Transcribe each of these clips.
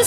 Al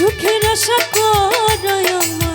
সুখের আশা করয়